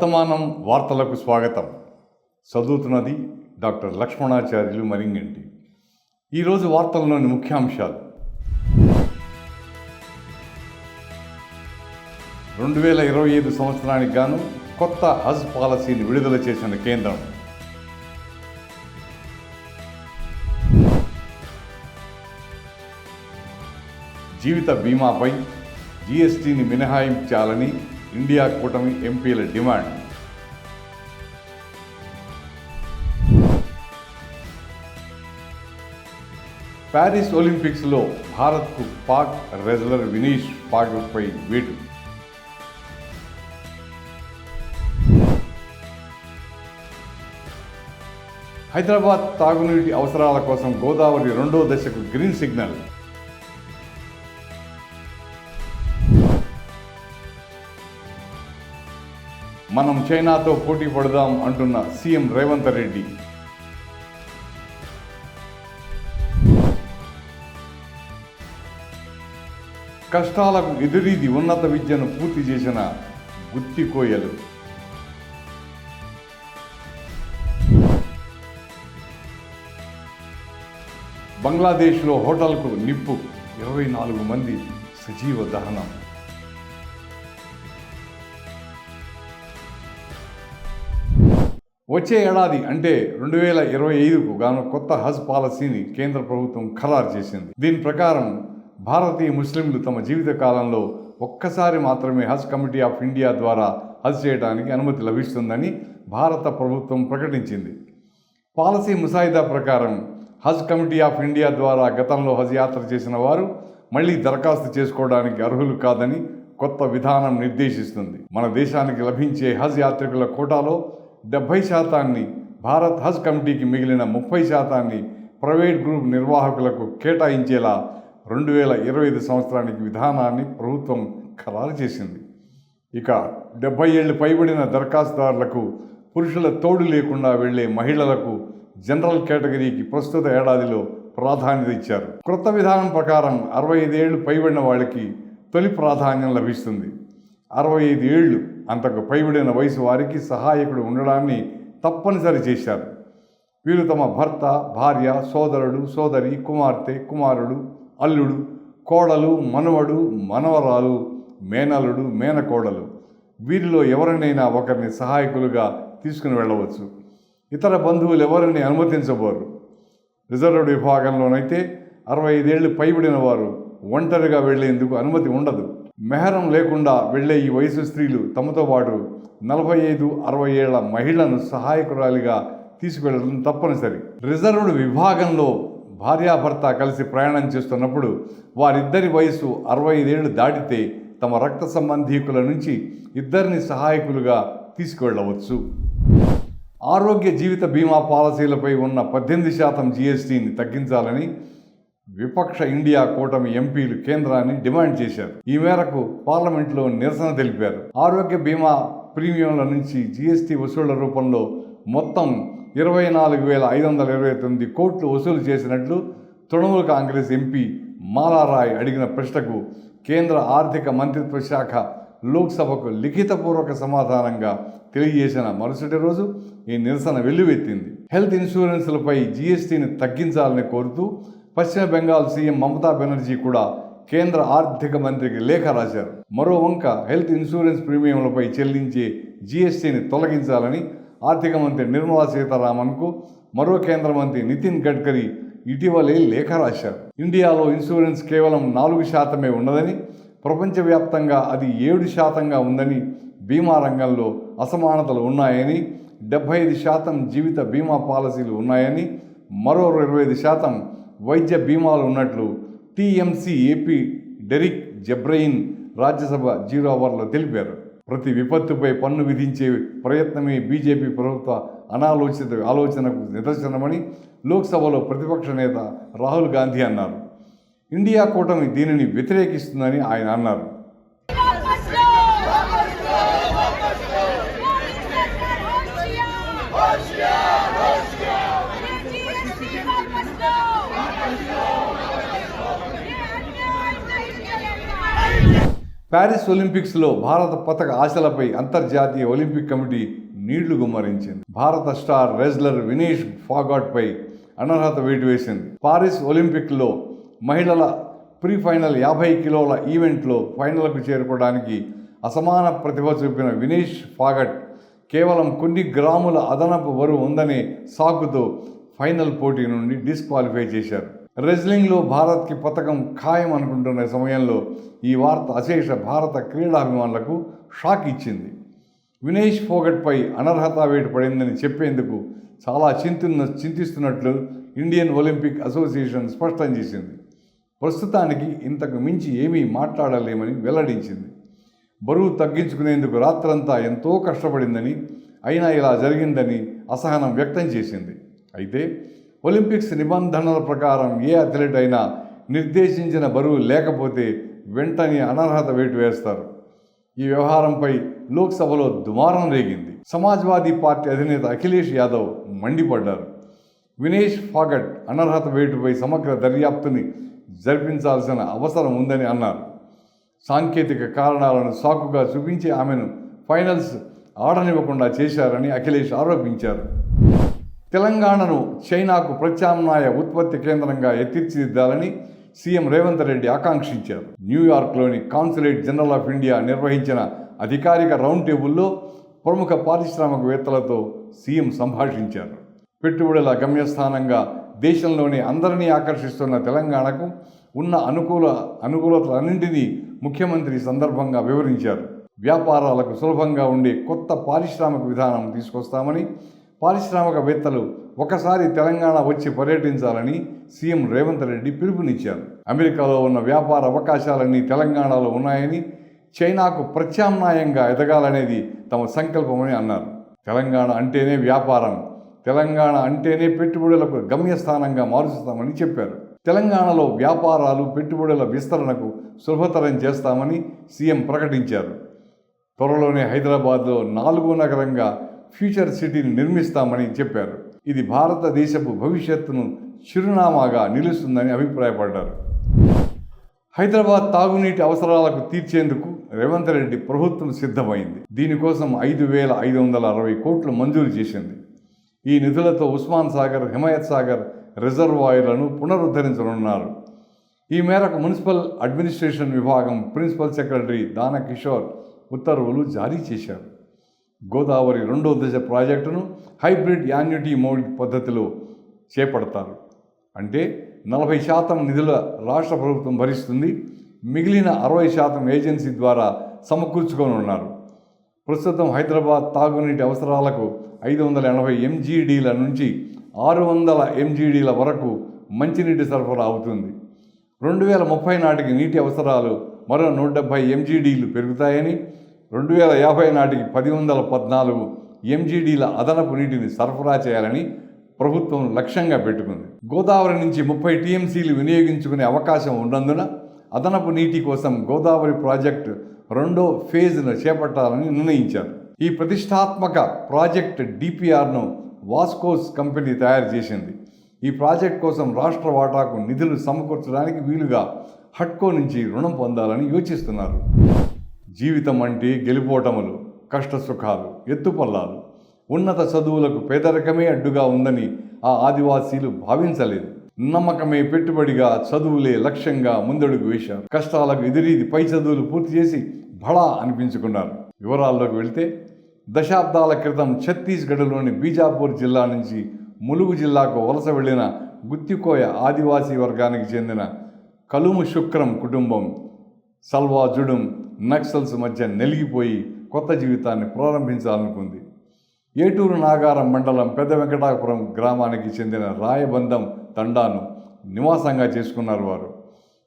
వర్తమానం వార్తలకు స్వాగతం. చదువుతున్నది డాక్టర్ లక్ష్మణాచార్యులు మరింగంటి. ఈరోజు వార్తల్లోని ముఖ్యాంశాలు. రెండు వేల ఇరవై ఐదు సంవత్సరానికి గాను కొత్త హజ్ పాలసీని విడుదల చేసిన కేంద్రం. జీవిత బీమాపై జీఎస్టీని మినహాయించాలని ఇండియా కూటమి ఎంపీల డిమాండ్. ప్యారిస్ ఒలింపిక్స్లో భారత్కు పాక్ రెజ్లర్ వినీష్ పాక్పై వేటు. హైదరాబాద్ తాగునీటి అవసరాల కోసం గోదావరి రెండో దశకు గ్రీన్ సిగ్నల్. మనం చైనాతో పోటీ పడదాం అంటున్న సీఎం రేవంత్ రెడ్డి. కష్టాలకు ఎదురీది ఉన్నత విద్యను పూర్తి చేసిన గుత్తి కోయలు. బంగ్లాదేశ్లో హోటల్కు నిప్పు. ఇరవై నాలుగు మంది సజీవ దహనం. వచ్చే ఏడాది అంటే రెండు వేల ఇరవై ఐదుకు గాను కొత్త హజ్ పాలసీని కేంద్ర ప్రభుత్వం ఖరారు చేసింది. దీని ప్రకారం భారతీయ ముస్లింలు తమ జీవిత కాలంలో ఒక్కసారి మాత్రమే హజ్ కమిటీ ఆఫ్ ఇండియా ద్వారా హజ్ చేయడానికి అనుమతి లభిస్తుందని భారత ప్రభుత్వం ప్రకటించింది. పాలసీ ముసాయిదా ప్రకారం హజ్ కమిటీ ఆఫ్ ఇండియా ద్వారా గతంలో హజ్ యాత్ర చేసిన వారు మళ్ళీ దరఖాస్తు చేసుకోవడానికి అర్హులు కాదని కొత్త విధానం నిర్దేశిస్తుంది. మన దేశానికి లభించే హజ్ యాత్రికుల కోటాలో డెబ్భై శాతాన్ని భారత్ హజ్ కమిటీకి మిగిలిన ముప్పై శాతాన్ని ప్రైవేట్ గ్రూప్ నిర్వాహకులకు కేటాయించేలా రెండు వేల ఇరవై ఐదు సంవత్సరానికి విధానాన్ని ప్రభుత్వం ఖరారు చేసింది. ఇక డెబ్బై ఏళ్ళు పైబడిన దరఖాస్తుదారులకు పురుషుల తోడు లేకుండా వెళ్ళే మహిళలకు జనరల్ కేటగిరీకి ప్రస్తుత ఏడాదిలో ప్రాధాన్యత ఇచ్చారు. క్రొత్త విధానం ప్రకారం అరవై ఐదేళ్ళు పైబడిన వాళ్ళకి తొలి ప్రాధాన్యం లభిస్తుంది. అరవై ఐదు ఏళ్ళు అంతకు పైబడిన వయసు వారికి సహాయకుడు ఉండడాన్ని తప్పనిసరి చేశారు. వీరు తమ భర్త భార్య సోదరుడు సోదరి కుమార్తె కుమారుడు అల్లుడు కోడలు మనవడు మనవరాలు మేనలుడు మేనకోడలు. వీరిలో ఎవరినైనా ఒకరిని సహాయకులుగా తీసుకుని వెళ్ళవచ్చు. ఇతర బంధువులు ఎవరిని అనుమతించబోరు? రిజర్వ్డ్ విభాగంలోనైతే అరవై ఐదేళ్ళు పైబడిన వారు ఒంటరిగా వెళ్ళేందుకు అనుమతి ఉండదు. మెహరం లేకుండా వెళ్ళే ఈ వయసు స్త్రీలు తమతో పాటు నలభై ఐదు అరవై ఏళ్ళ మహిళను సహాయకురాలిగా తీసుకువెళ్ళడం తప్పనిసరి. రిజర్వ్డ్ విభాగంలో భార్యాభర్త కలిసి ప్రయాణం చేస్తున్నప్పుడు వారిద్దరి వయసు అరవై ఐదేళ్ళు దాటితే తమ రక్త సంబంధీకుల నుంచి ఇద్దరిని సహాయకులుగా తీసుకువెళ్ళవచ్చు. ఆరోగ్య జీవిత బీమా పాలసీలపై ఉన్న పద్దెనిమిది శాతం జీఎస్టీని తగ్గించాలని విపక్ష ఇండియా కూటమి ఎంపీలు కేంద్రాన్ని డిమాండ్ చేశారు. ఈ మేరకు పార్లమెంట్లో నిరసన తెలిపారు. ఆరోగ్య బీమా ప్రీమియంల నుంచి జీఎస్టీ వసూళ్ళ రూపంలో మొత్తం ఇరవై నాలుగు వేల ఐదు వందల ఇరవై తొమ్మిది కోట్లు వసూలు చేసినట్లు తృణమూల్ కాంగ్రెస్ ఎంపీ మాలారాయ్ అడిగిన ప్రశ్నకు కేంద్ర ఆర్థిక మంత్రిత్వ శాఖ లోక్సభకు లిఖితపూర్వక సమాధానంగా తెలియజేసిన మరుసటి రోజు ఈ నిరసన వెల్లువెత్తింది. హెల్త్ ఇన్సూరెన్స్లపై జీఎస్టీని తగ్గించాలని కోరుతూ పశ్చిమ బెంగాల్ సీఎం మమతా బెనర్జీ కూడా కేంద్ర ఆర్థిక మంత్రికి లేఖ రాశారు. మరో వంక హెల్త్ ఇన్సూరెన్స్ ప్రీమియంలపై చెల్లించే జీఎస్టీని తొలగించాలని ఆర్థిక మంత్రి నిర్మలా సీతారామన్కు మరో కేంద్ర మంత్రి నితిన్ గడ్కరీ ఇటీవలే లేఖ రాశారు. ఇండియాలో ఇన్సూరెన్స్ కేవలం నాలుగు శాతమే ఉన్నదని ప్రపంచవ్యాప్తంగా అది ఏడు శాతంగా ఉందని బీమా రంగంలో అసమానతలు ఉన్నాయని డెబ్బై ఐదు శాతం జీవిత బీమా పాలసీలు ఉన్నాయని మరో ఇరవై ఐదు శాతం వైద్య బీమాలు ఉన్నట్లు TMC MP Derek O'Brien Rajya Sabha zero అవర్లో తెలిపారు. ప్రతి విపత్తుపై పన్ను విధించే ప్రయత్నమే బీజేపీ ప్రభుత్వ అనాలోచిత ఆలోచనకు నిదర్శనమని లోక్సభలో ప్రతిపక్ష నేత రాహుల్ గాంధీ అన్నారు. ఇండియా కూటమి దీనిని వ్యతిరేకిస్తుందని ఆయన అన్నారు. ప్యారిస్ ఒలింపిక్స్లో భారత పతక ఆశలపై అంతర్జాతీయ ఒలింపిక్ కమిటీ నీళ్ళు గుమ్మరించింది. భారత స్టార్ రెజ్లర్ వినేష్ ఫాగాట్పై అనర్హత వేటు వేసింది. పారిస్ ఒలింపిక్లో మహిళల ప్రీ ఫైనల్ యాభై కిలోల ఈవెంట్లో ఫైనల్కు చేరుకోవడానికి అసమాన ప్రతిభ చూపిన వినేష్ ఫాగట్ కేవలం కొన్ని గ్రాముల అదనపు బరువు ఉందనే సాకుతో ఫైనల్ పోటీ నుండి డిస్క్వాలిఫై చేశారు. రెజ్లింగ్లో భారత్కి పథకం ఖాయం అనుకుంటున్న సమయంలో ఈ వార్త అశేష భారత క్రీడాభిమానులకు షాక్ ఇచ్చింది. వినేష్ ఫోగట్పై అనర్హత వేటు పడిందని చెప్పేందుకు చాలా చింతున్న చింతిస్తున్నట్లు ఇండియన్ ఒలింపిక్ అసోసియేషన్ స్పష్టం చేసింది. ప్రస్తుతానికి ఇంతకు మించి ఏమీ మాట్లాడలేమని వెల్లడించింది. బరువు తగ్గించుకునేందుకు రాత్రంతా ఎంతో కష్టపడిందని అయినా ఇలా జరిగిందని అసహనం వ్యక్తం చేసింది. అయితే ఒలింపిక్స్ నిబంధనల ప్రకారం ఏ అథ్లెట్ అయినా నిర్దేశించిన బరువు లేకపోతే వెంటనే అనర్హత వేటు వేస్తారు. ఈ వ్యవహారంపై లోక్సభలో దుమారం రేగింది. సమాజ్వాదీ పార్టీ అధినేత అఖిలేష్ యాదవ్ మండిపడ్డారు. వినేష్ ఫాగట్ అనర్హత వేటుపై సమగ్ర దర్యాప్తుని జరిపించాల్సిన అవసరం ఉందని అన్నారు. సాంకేతిక కారణాలను సాకుగా చూపించి ఆమెను ఫైనల్స్ ఆడనివ్వకుండా చేశారని అఖిలేష్ ఆరోపించారు. తెలంగాణను చైనాకు ప్రత్యామ్నాయ ఉత్పత్తి కేంద్రంగా ఎత్తిర్చిదిద్దాలని సీఎం రేవంత్ రెడ్డి ఆకాంక్షించారు. న్యూయార్క్లోని కాన్సులేట్ జనరల్ ఆఫ్ ఇండియా నిర్వహించిన అధికారిక రౌండ్ టేబుల్లో ప్రముఖ పారిశ్రామికవేత్తలతో సీఎం సంభాషించారు. పెట్టుబడుల గమ్యస్థానంగా దేశంలోని అందరినీ ఆకర్షిస్తున్న తెలంగాణకు ఉన్న అనుకూల అనుకూలతలన్నింటినీ ముఖ్యమంత్రి సందర్భంగా వివరించారు. వ్యాపారాలకు సులభంగా ఉండే కొత్త పారిశ్రామిక విధానం తీసుకొస్తామని పారిశ్రామికవేత్తలు ఒకసారి తెలంగాణ వచ్చి పర్యటించాలని సీఎం రేవంత్ రెడ్డి పిలుపునిచ్చారు. అమెరికాలో ఉన్న వ్యాపార అవకాశాలన్నీ తెలంగాణలో ఉన్నాయని చైనాకు ప్రత్యామ్నాయంగా ఎదగాలనేది తమ సంకల్పమని అన్నారు. తెలంగాణ అంటేనే వ్యాపారం తెలంగాణ అంటేనే పెట్టుబడులకు గమ్యస్థానంగా మారుస్తామని చెప్పారు. తెలంగాణలో వ్యాపారాలు పెట్టుబడుల విస్తరణకు సులభతరం చేస్తామని సీఎం ప్రకటించారు. త్వరలోనే హైదరాబాద్లో నాలుగో నగరంగా ఫ్యూచర్ సిటీని నిర్మిస్తామని చెప్పారు. ఇది భారతదేశపు భవిష్యత్తును చిరునామాగా నిలుస్తుందని అభిప్రాయపడ్డారు. హైదరాబాద్ తాగునీటి అవసరాలకు తీర్చేందుకు రేవంత్ రెడ్డి ప్రభుత్వం సిద్ధమైంది. దీనికోసం ఐదు వేల ఐదు వందల అరవై కోట్లు మంజూరు చేసింది. ఈ నిధులతో ఉస్మాన్ సాగర్ హిమాయత్ సాగర్ రిజర్వాయర్లను పునరుద్ధరించనున్నారు. ఈ మేరకు మున్సిపల్ అడ్మినిస్ట్రేషన్ విభాగం ప్రిన్సిపల్ సెక్రటరీ దానకిషోర్ ఉత్తర్వులు జారీ చేశారు. గోదావరి రెండో దశ ప్రాజెక్టును హైబ్రిడ్ యాన్యుటీ మోడ్ పద్ధతిలో చేపడతారు. అంటే నలభై శాతం నిధుల రాష్ట్ర ప్రభుత్వం భరిస్తుంది. మిగిలిన అరవై శాతం ఏజెన్సీ ద్వారా సమకూర్చుకోనున్నారు ప్రస్తుతం హైదరాబాద్ తాగునీటి అవసరాలకు ఐదు వందల ఎనభై ఎంజీడీల నుంచి ఆరు వందల ఎంజీడీల వరకు మంచినీటి సరఫరా అవుతుంది. రెండు వేల ముప్పై నాటికి నీటి అవసరాలు మరో నూట డెబ్భై ఎంజీడీలు పెరుగుతాయని రెండు వేల యాభై నాటికి పది వందల పద్నాలుగు ఎంజీడీల అదనపు నీటిని సరఫరా చేయాలని ప్రభుత్వం లక్ష్యంగా పెట్టుకుంది. గోదావరి నుంచి ముప్పై టీఎంసీలు వినియోగించుకునే అవకాశం ఉన్నందున అదనపు నీటి కోసం గోదావరి ప్రాజెక్టు రెండో ఫేజ్ను చేపట్టాలని నిర్ణయించారు. ఈ ప్రతిష్టాత్మక ప్రాజెక్ట్ డిపిఆర్ను వాస్కోస్ కంపెనీ తయారు చేసింది. ఈ ప్రాజెక్ట్ కోసం రాష్ట్ర వాటాకు నిధులు సమకూర్చడానికి వీలుగా హట్కో నుంచి రుణం పొందాలని యోచిస్తున్నారు. జీవితం అంటే గెలుపోటములు కష్ట సుఖాలు ఎత్తుపల్లాలు. ఉన్నత చదువులకు పేదరికమే అడ్డుగా ఉందని ఆ ఆదివాసీలు భావించలేదు. నమ్మకమే పెట్టుబడిగా చదువులే లక్ష్యంగా ముందడుగు వేశారు. కష్టాలకు ఎదిరీది పై చదువులు పూర్తి చేసి బడా అనిపించుకున్నారు. వివరాల్లోకి వెళితే దశాబ్దాల క్రితం ఛత్తీస్గఢ్లోని బీజాపూర్ జిల్లా నుంచి ములుగు జిల్లాకు వలస వెళ్ళిన గుత్తికోయ ఆదివాసీ వర్గానికి చెందిన కలుము శుక్రం కుటుంబం సల్వా జుడుం నక్సల్స్ మధ్య నెలిగిపోయి కొత్త జీవితాన్ని ప్రారంభించాలనుకుంది. ఏటూరు నాగారం మండలం పెద్ద వెంకటాపురం గ్రామానికి చెందిన రాయబంధం తండాను నివాసంగా చేసుకున్నారు వారు.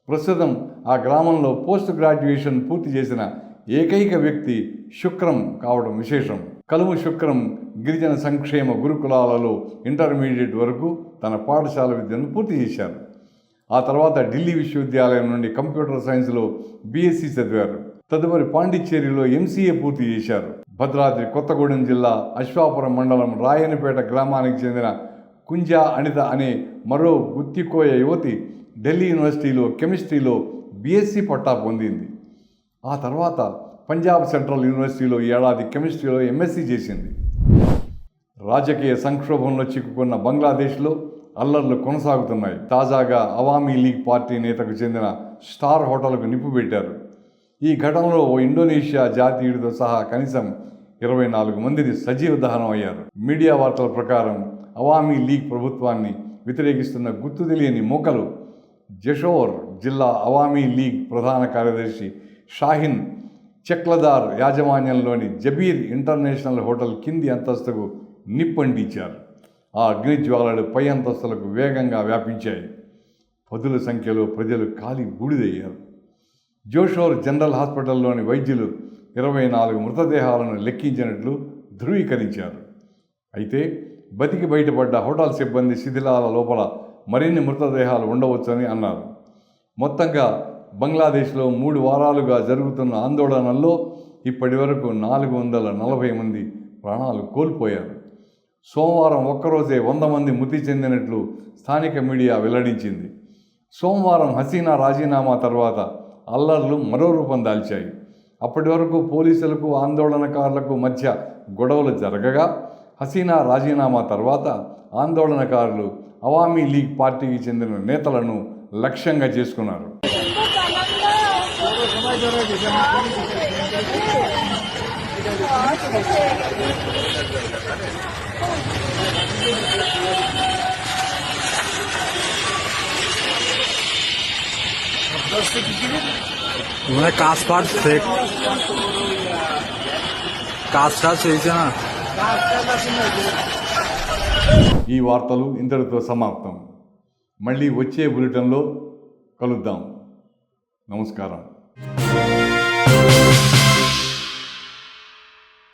ప్రస్తుతం ఆ గ్రామంలో పోస్ట్ గ్రాడ్యుయేషన్ పూర్తి చేసిన ఏకైక వ్యక్తి శుక్రం కావడం విశేషం. కలుము శుక్రం గిరిజన సంక్షేమ గురుకులాలలో ఇంటర్మీడియట్ వరకు తన పాఠశాల విద్యను పూర్తి చేశారు. ఆ తర్వాత ఢిల్లీ విశ్వవిద్యాలయం నుండి కంప్యూటర్ సైన్స్లో బీఎస్సీ చదివారు. తదుపరి పాండిచ్చేరిలో ఎంసీఏ పూర్తి చేశారు. భద్రాద్రి కొత్తగూడెం జిల్లా అశ్వాపురం మండలం రాయనిపేట గ్రామానికి చెందిన కుంజా అనిత అనే మరో గుత్తికోయ యువతి ఢిల్లీ యూనివర్సిటీలో కెమిస్ట్రీలో బీఎస్సీ పట్టా పొందింది. ఆ తర్వాత పంజాబ్ సెంట్రల్ యూనివర్సిటీలో ఏడాది కెమిస్ట్రీలో ఎంఎస్సీ చేసింది. రాజకీయ సంక్షోభంలో చిక్కుకున్న బంగ్లాదేశ్లో అల్లర్లు కొనసాగుతున్నాయి. తాజాగా అవామీ లీగ్ పార్టీ నేతకు చెందిన స్టార్ హోటల్కు నిప్పు పెట్టారు. ఈ ఘటనలో ఓ ఇండోనేషియా జాతీయుడితో సహా కనీసం ఇరవై నాలుగు మందిని సజీవ దహనం అయ్యారు. మీడియా వార్తల ప్రకారం అవామీ లీగ్ ప్రభుత్వాన్ని వ్యతిరేకిస్తున్న గుర్తు తెలియని మూకలు జషోర్ జిల్లా అవామీ లీగ్ ప్రధాన కార్యదర్శి షాహిన్ చెక్లదార్ యాజమాన్యంలోని జబీర్ ఇంటర్నేషనల్ హోటల్ కింది అంతస్తుకు నిప్పంటించారు ఆ అగ్నిజ్వాలలు పై అంతస్తులకు వేగంగా వ్యాపించాయి. పదుల సంఖ్యలో ప్రజలు కాలి బూడిదయ్యారు. జోషోర్ జనరల్ హాస్పిటల్లోని వైద్యులు ఇరవై నాలుగు మృతదేహాలను లెక్కించినట్లు ధృవీకరించారు. అయితే బతికి బయటపడ్డ హోటల్ సిబ్బంది శిథిలాల లోపల మరిన్ని మృతదేహాలు ఉండవచ్చని అన్నారు. మొత్తంగా బంగ్లాదేశ్లో మూడు వారాలుగా జరుగుతున్న ఆందోళనల్లో ఇప్పటి వరకు నాలుగు వందల నలభై మంది ప్రాణాలు కోల్పోయారు. సోమవారం ఒక్కరోజే వంద మంది మృతి చెందినట్లు స్థానిక మీడియా వెల్లడించింది. సోమవారం హసీనా రాజీనామా తర్వాత అల్లర్లు మరో రూపం దాల్చాయి. అప్పటి వరకు పోలీసులకు ఆందోళనకారులకు మధ్య గొడవలు జరగగా హసీనా రాజీనామా తర్వాత ఆందోళనకారులు అవామీ లీగ్ పార్టీకి చెందిన నేతలను లక్ష్యంగా చేసుకున్నారు. মানে কাজ পার ফেক কাজটা হয়েছে না ఈ వార్తలు ఇంతటితో సమాప్తం మళ్ళీ వచ్చే బులెటిన్లో కలుద్దాం నమస్కారం